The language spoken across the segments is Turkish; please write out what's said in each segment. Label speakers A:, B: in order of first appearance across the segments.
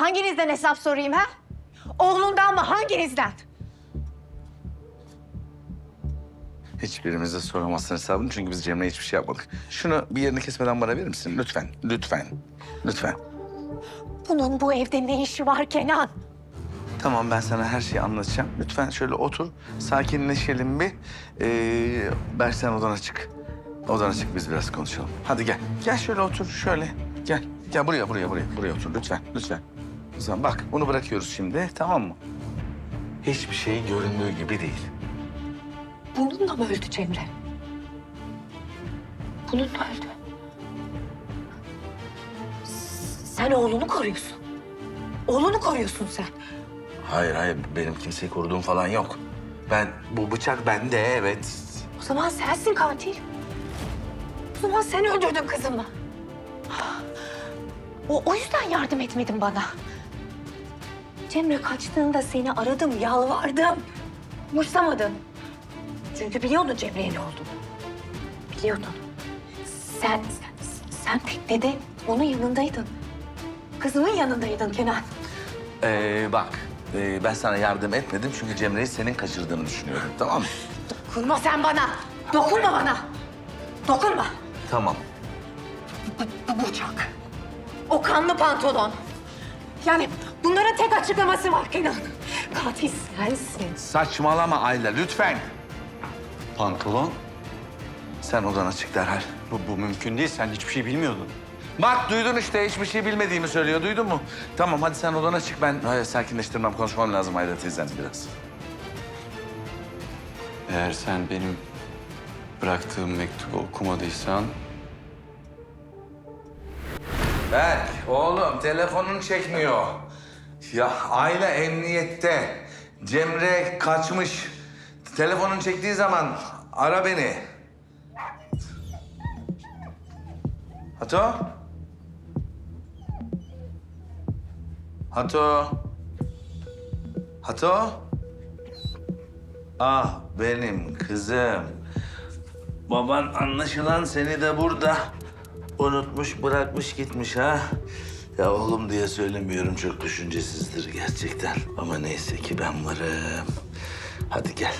A: Hanginizden hesap sorayım ha? Oğlundan mı? Hanginizden?
B: Hiçbirimize soramazsın hesabını çünkü biz Cemre'ye hiçbir şey yapmadık. Şunu bir yerini kesmeden bana verir misin? Lütfen, lütfen, lütfen.
A: Bunun bu evde ne işi var Kenan?
B: Tamam ben sana her şeyi anlatacağım. Lütfen şöyle otur, sakinleşelim bir. Ee, Berk sen odana çık. Odana çık biz biraz konuşalım. Hadi gel. Gel şöyle otur, şöyle. Gel. Gel buraya, buraya, buraya. Buraya otur lütfen, lütfen. O zaman bak bunu bırakıyoruz şimdi, tamam mı? Hiçbir şey göründüğü gibi değil.
A: Bununla mı öldü Cemre? Bununla öldü. Sen oğlunu koruyorsun. Oğlunu koruyorsun sen.
B: Hayır, hayır. Benim kimseyi koruduğum falan yok. Ben, bu bıçak bende, evet.
A: O zaman sensin katil. O zaman sen öldürdün kızımı. O, o yüzden yardım etmedin bana. Cemre kaçtığında seni aradım, yalvardım. Umursamadın. Çünkü biliyordun Cemre'ye ne olduğunu. Biliyordun. Sen, sen, teknede onun yanındaydın. Kızımın yanındaydın Kenan.
B: Ee, bak, ee, ben sana yardım etmedim çünkü Cemre'yi senin kaçırdığını düşünüyorum, tamam mı?
A: Dokunma sen bana. Dokunma bana. Dokunma.
B: Tamam.
A: Bu, bu bıçak. O kanlı pantolon. Yani bunların tek açıklaması var Kenan. Katil sensin.
B: Saçmalama Ayla, lütfen.
C: Pantolon?
B: Sen odana çık derhal.
C: Bu, bu mümkün değil. Sen hiçbir şey bilmiyordun.
B: Bak duydun işte, hiçbir şey bilmediğimi söylüyor, duydun mu? Tamam, hadi sen odana çık. Ben hayır, sakinleştirmem, konuşmam lazım Ayla teyzenle biraz.
C: Eğer sen benim bıraktığım mektubu okumadıysan...
B: Berk, oğlum telefonun çekmiyor. Ya Ayla emniyette. Cemre kaçmış. Telefonun çektiği zaman ara beni. Hato? Hato? Hato? Ah benim kızım. Baban anlaşılan seni de burada unutmuş bırakmış gitmiş ha. Ya oğlum diye söylemiyorum çok düşüncesizdir gerçekten. Ama neyse ki ben varım. Hadi gel.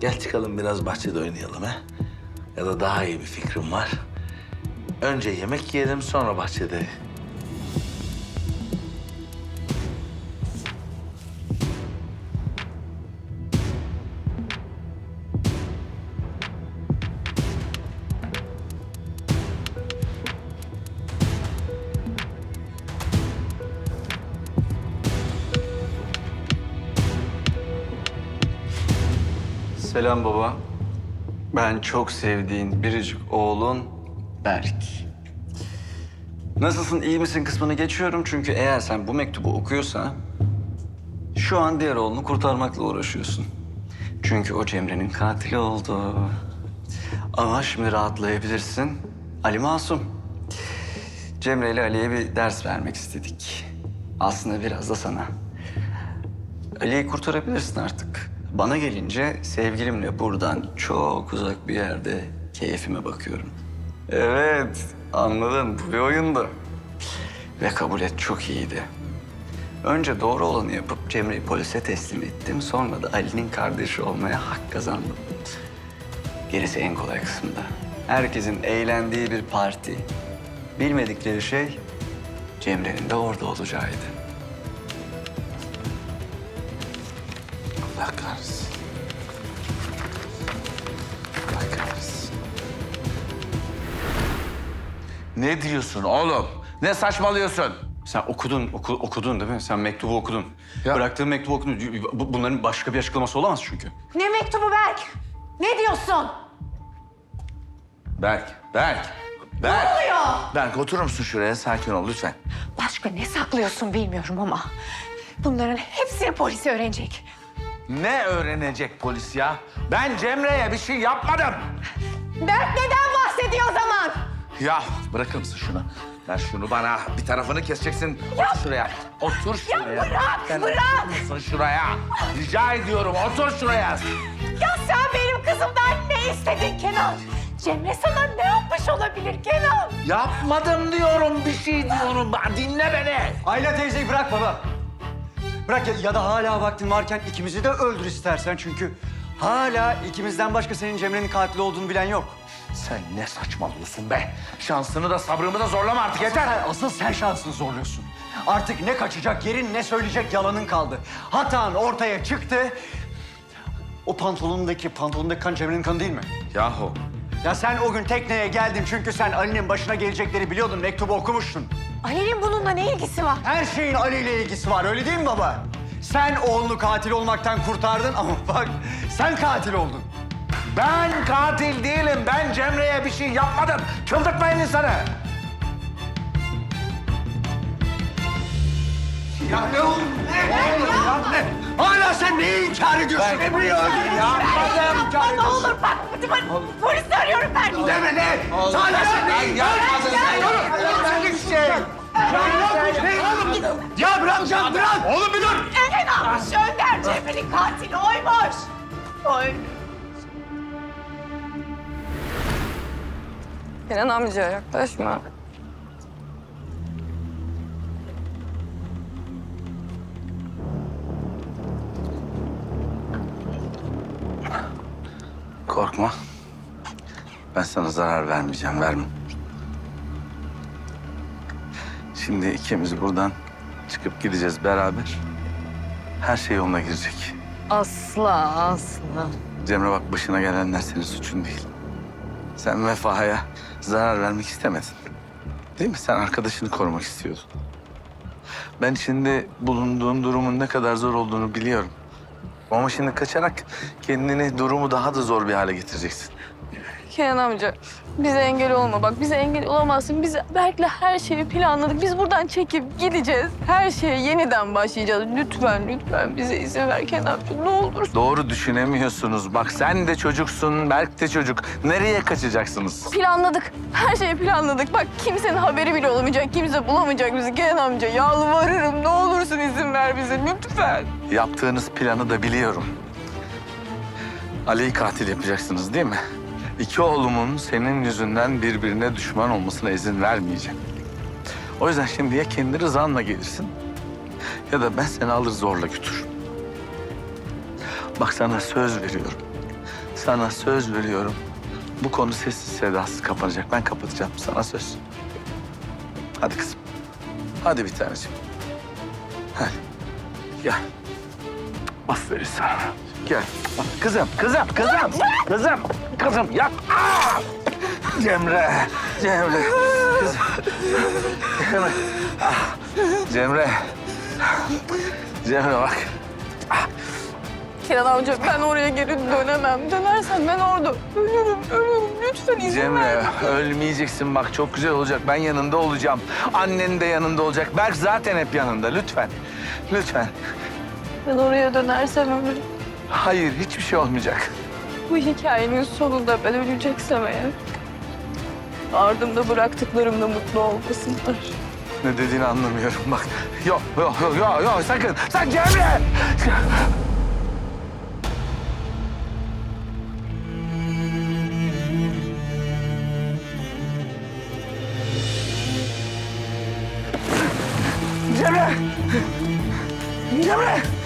B: Gel çıkalım biraz bahçede oynayalım ha. Ya da daha iyi bir fikrim var. Önce yemek yiyelim sonra bahçede.
C: Selam baba. Ben çok sevdiğin biricik oğlun Berk. Nasılsın, iyi misin kısmını geçiyorum çünkü eğer sen bu mektubu okuyorsan... ...şu an diğer oğlunu kurtarmakla uğraşıyorsun. Çünkü o Cemre'nin katili oldu. Ama şimdi rahatlayabilirsin. Ali masum. Cemre ile Ali'ye bir ders vermek istedik. Aslında biraz da sana. Ali'yi kurtarabilirsin artık. Bana gelince sevgilimle buradan çok uzak bir yerde keyfime bakıyorum. Evet, anladın. Bu bir oyundu. Ve kabul et çok iyiydi. Önce doğru olanı yapıp Cemre'yi polise teslim ettim. Sonra da Ali'nin kardeşi olmaya hak kazandım. Gerisi en kolay kısımda. Herkesin eğlendiği bir parti. Bilmedikleri şey Cemre'nin de orada olacağıydı.
B: Allah kahretsin. Allah kahretsin. Ne diyorsun oğlum? Ne saçmalıyorsun?
C: Sen okudun, oku- okudun değil mi? Sen mektubu okudun.
B: Ya-
C: Bıraktığın mektubu okudun. Bu- Bunların başka bir açıklaması olamaz çünkü.
A: Ne mektubu Berk? Ne diyorsun?
B: Berk, Berk. Berk.
A: Ne oluyor?
B: Berk oturur musun şuraya? Sakin ol lütfen.
A: Başka ne saklıyorsun bilmiyorum ama... ...bunların hepsini polis öğrenecek.
B: Ne öğrenecek polis ya? Ben Cemre'ye bir şey yapmadım.
A: Berk neden bahsediyor o zaman?
B: Ya bırakır mısın şunu? Ver şunu bana. Bir tarafını keseceksin. Otur şuraya. Otur şuraya.
A: bırak,
B: Sen
A: bırak.
B: musun şuraya? Rica ediyorum otur şuraya.
A: Ya sen benim kızımdan ne istedin Kenan? Cemre sana ne yapmış olabilir Kenan?
B: Yapmadım diyorum bir şey diyorum. Dinle beni.
D: Ayla teyzeyi bırak baba. Bırak ya, ya da hala vaktin varken ikimizi de öldür istersen çünkü hala ikimizden başka senin Cemre'nin katili olduğunu bilen yok.
B: Sen ne saçmalıyorsun be? Şansını da sabrımı da zorlama artık yeter.
D: Sen, asıl sen şansını zorluyorsun. Artık ne kaçacak yerin ne söyleyecek yalanın kaldı. Hatan ortaya çıktı. O pantolonundaki, pantolonundaki kan Cemre'nin kanı değil mi?
B: Yahu
D: Ya sen o gün tekneye geldin çünkü sen Ali'nin başına gelecekleri biliyordun, mektubu okumuştun.
A: Ali'nin bununla ne ilgisi var?
D: Her şeyin Ali ile ilgisi var, öyle değil mi baba? Sen oğlunu katil olmaktan kurtardın ama bak sen katil oldun.
B: ben katil değilim. Ben Cemre'ye bir şey yapmadım. Çıldırtmayın insanı.
D: Ya ne oldu? Ne? oldu ya? Ne? Hala sen neyi inkar ediyorsun? Emre'yi öldürdün.
B: Yapmadım.
A: Yapma ne olur bak polis ben.
D: Deme ne? Hala sen inkar ediyorsun? Ben bir şey. Ya bırak can bırak. Oğlum bir dur.
A: Kenan Önder Cemre'nin katili oymuş. Oy.
E: Kenan amca yaklaşma.
B: Korkma. Ben sana zarar vermeyeceğim, vermem. Şimdi ikimiz buradan çıkıp gideceğiz beraber. Her şey yoluna girecek.
E: Asla asla.
B: Cemre bak başına gelenler senin suçun değil. Sen Vefa'ya zarar vermek istemedin. Değil mi? Sen arkadaşını korumak istiyordun. Ben şimdi bulunduğun durumun ne kadar zor olduğunu biliyorum. Ama şimdi kaçarak kendini durumu daha da zor bir hale getireceksin.
E: Kenan amca bize engel olma bak bize engel olamazsın. Biz Berk'le her şeyi planladık. Biz buradan çekip gideceğiz. Her şeye yeniden başlayacağız. Lütfen lütfen bize izin ver Kenan amca ne olur.
B: Doğru düşünemiyorsunuz. Bak sen de çocuksun, Berk de çocuk. Nereye kaçacaksınız?
E: Planladık. Her şeyi planladık. Bak kimsenin haberi bile olmayacak. Kimse bulamayacak bizi Kenan amca. Yalvarırım ne olursun izin ver bize lütfen.
B: Yaptığınız planı da biliyorum. Ali'yi katil yapacaksınız değil mi? İki oğlumun senin yüzünden birbirine düşman olmasına izin vermeyeceğim. O yüzden şimdi ya kendi rızanla gelirsin ya da ben seni alır zorla götürürüm. Bak sana söz veriyorum. Sana söz veriyorum. Bu konu sessiz sedasız kapanacak. Ben kapatacağım sana söz. Hadi kızım. Hadi bir taneciğim. Hadi. Gel. Aferin sana. Gel. Kızım, kızım, kızım, kızım, kızım yap. Aa! Cemre, Cemre, kızım. Cemre, Ah! Cemre, Cemre bak.
E: Kenan amca ben oraya geri dönemem. Dönersem ben orada ölürüm, ölürüm. Lütfen izin ver.
B: Cemre, ölmeyeceksin bak çok güzel olacak. Ben yanında olacağım. Annen de yanında olacak. Berk zaten hep yanında. Lütfen, lütfen.
E: Ben oraya dönersem ölürüm.
B: Hayır, hiçbir şey olmayacak.
E: Bu hikayenin sonunda ben öleceksem eğer... ...ardımda bıraktıklarımla mutlu olmasınlar.
B: Ne dediğini anlamıyorum bak. Yok, yok, yok, yok, yok. sakın. Sen Cemre! Cemre! Cemre!